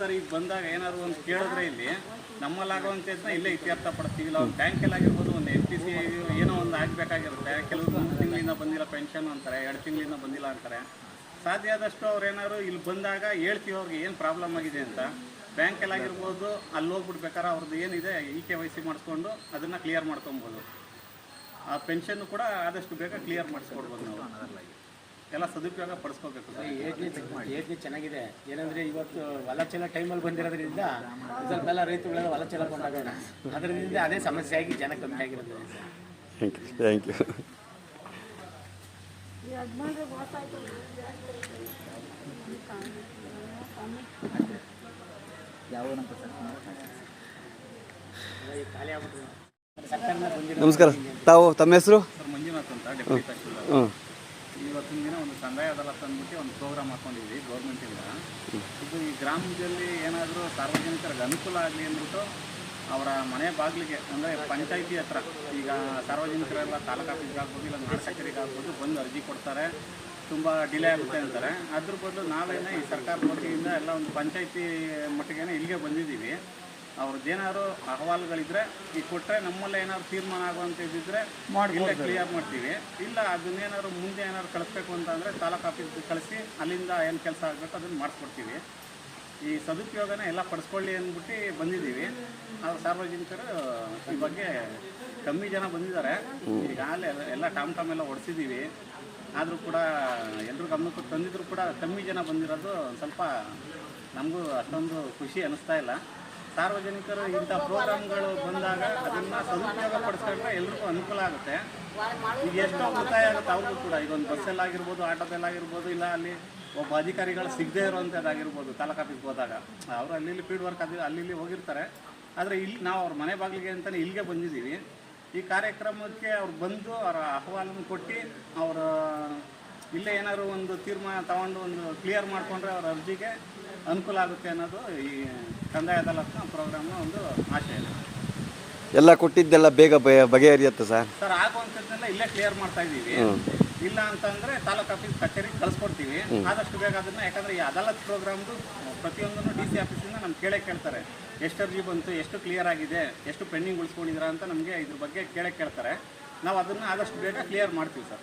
Sir ಈಗ ಬಂದಾಗ ಏನಾದ್ರು ಒಂದು ಕೇಳಿದ್ರೆ ಇಲ್ಲಿ ನಮ್ಮಲ್ಲಾಗುವಂಥದ್ದನ್ನ ಇಲ್ಲೇ ಇತ್ಯರ್ಥ ಪಡ್ತೀವಿ. ಇಲ್ಲ ಒಂದು ಬ್ಯಾಂಕಲ್ಲಿ ಆಗಿರ್ಬೋದು, ಒಂದು ಎಸ್ ಪಿ ಸಿ ಏನೋ ಒಂದು ಆಗಬೇಕಾಗಿರುತ್ತೆ. ಕೆಲವರು ಮೂರು ತಿಂಗಳಿಂದ ಬಂದಿಲ್ಲ ಪೆನ್ಷನ್ ಅಂತಾರೆ, ಎರಡು ತಿಂಗಳಿಂದ ಬಂದಿಲ್ಲ ಅಂತಾರೆ. ಸಾಧ್ಯ ಆದಷ್ಟು ಅವ್ರು ಏನಾದ್ರು ಇಲ್ಲಿ ಬಂದಾಗ ಹೇಳ್ತೀವಿ, ಅವ್ರಿಗೆ ಏನು ಪ್ರಾಬ್ಲಮ್ ಆಗಿದೆ ಅಂತ. ಬ್ಯಾಂಕಲ್ಲಿ ಆಗಿರ್ಬೋದು, ಅಲ್ಲಿ ಹೋಗ್ಬಿಡ್ಬೇಕಾರೆ ಅವ್ರದ್ದು ಏನಿದೆ ಇ ಕೆ ವೈ ಸಿ ಮಾಡಿಸ್ಕೊಂಡು ಅದನ್ನು ಕ್ಲಿಯರ್ ಮಾಡ್ಕೊಬೋದು. ಆ ಪೆನ್ಷನ್ ಕೂಡ ಆದಷ್ಟು ಬೇಗ ಕ್ಲಿಯರ್ ಮಾಡಿಸ್ಕೊಡ್ಬೋದು ನಾವು. ಎಲ್ಲ ಸದುಪಯೋಗ ಪಡಿಸ್ಕೋಬೇಕು ಯೋಜನೆ ಚೆನ್ನಾಗಿದೆ. ಏನಂದ್ರೆ ಇವತ್ತು ಹೊಲ ಚೆಲ್ಲ ಟೈಮಲ್ಲಿ ಬಂದಿರೋದ್ರಿಂದ ಸ್ವಲ್ಪ ಎಲ್ಲ ರೈತರುಗಳೆಲ್ಲ ಹೊಲ ಚೆಲ್ಲ ಕೊಂಡಾಗೋಣ ಅದರಿಂದ ಅದೇ ಸಮಸ್ಯೆ ಆಗಿ ಜನ ಕಮ್ಮಿ ಆಗಿರುತ್ತೆ ಥ್ಯಾಂಕ್ ಯು ಥ್ಯಾಂಕ್ ಯು ನಮಸ್ಕಾರ. ತಾವು ತಮ್ಮ ಹೆಸರು? ಸರ್ ಮಂಜುನಾಥ್ ಅಂತ ಹ್ಞೂ ಇವತ್ತಿನ ದಿನ ಒಂದು ಕಂದಾಯ ಅಂದ್ಬಿಟ್ಟು ಒಂದು ಪ್ರೋಗ್ರಾಮ್ ಹಾಕೊಂಡಿದ್ವಿ ಗೌರ್ಮೆಂಟಿಂದ ಇದು. ಈ ಗ್ರಾಮದಲ್ಲಿ ಏನಾದರೂ ಸಾರ್ವಜನಿಕರಿಗೆ ಅನುಕೂಲ ಆಗಲಿ ಅಂದ್ಬಿಟ್ಟು ಅವರ ಮನೆ ಬಾಗಿಲಿಗೆ, ಅಂದರೆ ಪಂಚಾಯಿತಿ ಹತ್ರ, ಈಗ ಸಾರ್ವಜನಿಕರೆಲ್ಲ ತಾಲೂಕು ಆಫೀಸ್ಗೆ ಆಗ್ಬೋದು, ಇಲ್ಲ ನಾಡ ಕಚೇರಿಗೆ ಆಗ್ಬೋದು, ಬಂದು ಅರ್ಜಿ ಕೊಡ್ತಾರೆ. ತುಂಬ ಡಿಲೇ ಆಗುತ್ತೆ ಅಂತಾರೆ. ಅದ್ರ ಬದಲು ನಾವೇನೇ ಈ ಸರ್ಕಾರದ ವತಿಯಿಂದ ಎಲ್ಲ ಒಂದು ಪಂಚಾಯಿತಿ ಮಟ್ಟಿಗೆ ಇಲ್ಲಿಗೆ ಬಂದಿದ್ದೀವಿ. ಅವ್ರದ್ದು ಏನಾದ್ರು ಅಹವಾಲುಗಳಿದ್ರೆ ಈಗ ಕೊಟ್ಟರೆ ನಮ್ಮಲ್ಲೇ ಏನಾದ್ರು ತೀರ್ಮಾನ ಆಗುವಂಥದ್ದಿದ್ರೆ ಇಲ್ಲೇ ಕ್ಲಿಯರ್ ಮಾಡ್ತೀವಿ. ಇಲ್ಲ ಅದನ್ನೇನಾದ್ರು ಮುಂದೆ ಏನಾದ್ರು ಕಳಿಸ್ಬೇಕು ಅಂತಂದರೆ ತಾಲೂಕು ಆಫೀಸ್ಗೆ ಕಳಿಸಿ ಅಲ್ಲಿಂದ ಏನು ಕೆಲಸ ಆಗಬೇಕು ಅದನ್ನು ಮಾಡಿಸ್ಕೊಡ್ತೀವಿ. ಈ ಸದುಪಯೋಗನ ಎಲ್ಲ ಪಡಿಸ್ಕೊಳ್ಳಿ ಅಂದ್ಬಿಟ್ಟು ಬಂದಿದ್ದೀವಿ. ನಾವು ಸಾರ್ವಜನಿಕರು ಈ ಬಗ್ಗೆ ಕಮ್ಮಿ ಜನ ಬಂದಿದ್ದಾರೆ. ಈಗಾಗಲೇ ಎಲ್ಲ- ಎಲ್ಲ ಟಾಮ್ ಟಾಮ್ ಎಲ್ಲ ಹೊಡೆಸಿದ್ದೀವಿ ಆದರೂ ಕೂಡ ಎಲ್ಲರೂ ಗಮನಕ್ಕೂ ತಂದಿದ್ರು ಕೂಡ ಕಮ್ಮಿ ಜನ ಬಂದಿರೋದು ಸ್ವಲ್ಪ ನಮಗೂ ಅಷ್ಟೊಂದು ಖುಷಿ ಅನ್ನಿಸ್ತಾ ಇಲ್ಲ. ಸಾರ್ವಜನಿಕರು ಇಂಥ ಪ್ರೋಗ್ರಾಮ್ಗಳು ಬಂದಾಗ ಅದನ್ನ ಸದುಪಯೋಗ ಪಡಿಸ್ಕೊಂಡ್ರೆ ಎಲ್ರಿಗೂ ಅನುಕೂಲ ಆಗುತ್ತೆ. ಈಗ ಎಷ್ಟೋ ಉಳಿತಾಯ ಆಗುತ್ತೆ ಅವ್ರಿಗೂ ಕೂಡ. ಈಗ ಒಂದು ಬಸ್ಸಲ್ಲಾಗಿರ್ಬೋದು ಆಟೋದಲ್ಲಾಗಿರ್ಬೋದು ಇಲ್ಲ ಅಲ್ಲಿ ಒಬ್ಬ ಅಧಿಕಾರಿಗಳು ಸಿಗದೇ ಇರೋವಂಥದ್ದಾಗಿರ್ಬೋದು ತಾಲೂಕು ಆಫೀಸ್ಗೆ ಹೋದಾಗ. ಅವರು ಅಲ್ಲಿ ಫೀಲ್ಡ್ ವರ್ಕ್ ಅದು ಅಲ್ಲಿ ಹೋಗಿರ್ತಾರೆ. ಆದರೆ ಇಲ್ಲಿ ನಾವು ಅವ್ರ ಮನೆ ಬಾಗಿಲಿಗೆ ಅಂತಲೇ ಇಲ್ಲಿಗೆ ಬಂದಿದ್ದೀವಿ. ಈ ಕಾರ್ಯಕ್ರಮಕ್ಕೆ ಅವ್ರು ಬಂದು ಅವರ ಅಹವಾಲನ್ನು ಕೊಟ್ಟು ಅವರ ಇಲ್ಲೇ ಏನಾದ್ರು ಒಂದು ತೀರ್ಮಾನ ತಗೊಂಡು ಒಂದು ಕ್ಲಿಯರ್ ಮಾಡಿಕೊಂಡ್ರೆ ಅವ್ರ ಅರ್ಜಿಗೆ ಅನುಕೂಲ ಆಗುತ್ತೆ ಅನ್ನೋದು ಈ ಕಂದಾಯ ಅದಾಲತ್ನ ಪ್ರೋಗ್ರಾಮ್ನ ಒಂದು ಆಶಯ ಇದೆ. ಎಲ್ಲ ಕೊಟ್ಟಿದ್ದೆಲ್ಲ ಬೇಗ ಬಗೆ- ಬಗೆಹರಿಯುತ್ತೆ ಸರ್? ಸರ್ ಆಗುವಂಥದ್ದನ್ನೆಲ್ಲ ಇಲ್ಲೇ ಕ್ಲಿಯರ್ ಮಾಡ್ತಾ ಇದ್ದೀವಿ. ಇಲ್ಲ ಅಂತಂದ್ರೆ ತಾಲೂಕು ಆಫೀಸ್ ಕಚೇರಿಗೆ ಕಳಿಸ್ಕೊಡ್ತೀವಿ. ಆದಷ್ಟು ಬೇಗ ಅದನ್ನ ಯಾಕಂದ್ರೆ ಈ ಅದಾಲತ್ ಪ್ರೋಗ್ರಾಮ್ದು ಪ್ರತಿಯೊಂದನ್ನು ಡಿ ಸಿ ಆಫೀಸಿಂದ ನಮ್ಗೆ ಕೇಳೇ ಕೇಳ್ತಾರೆ. ಎಷ್ಟು ಅರ್ಜಿ ಬಂತು ಎಷ್ಟು ಕ್ಲಿಯರ್ ಆಗಿದೆ ಎಷ್ಟು ಪೆಂಡಿಂಗ್ ಉಳಿಸ್ಕೊಂಡಿದ್ದೀರಾ ಅಂತ ನಮಗೆ ಇದ್ರ ಬಗ್ಗೆ ಕೇಳೇ ಕೇಳ್ತಾರೆ. ನಾವು ಅದನ್ನು ಆದಷ್ಟು ಬೇಗ ಕ್ಲಿಯರ್ ಮಾಡ್ತೀವಿ sir.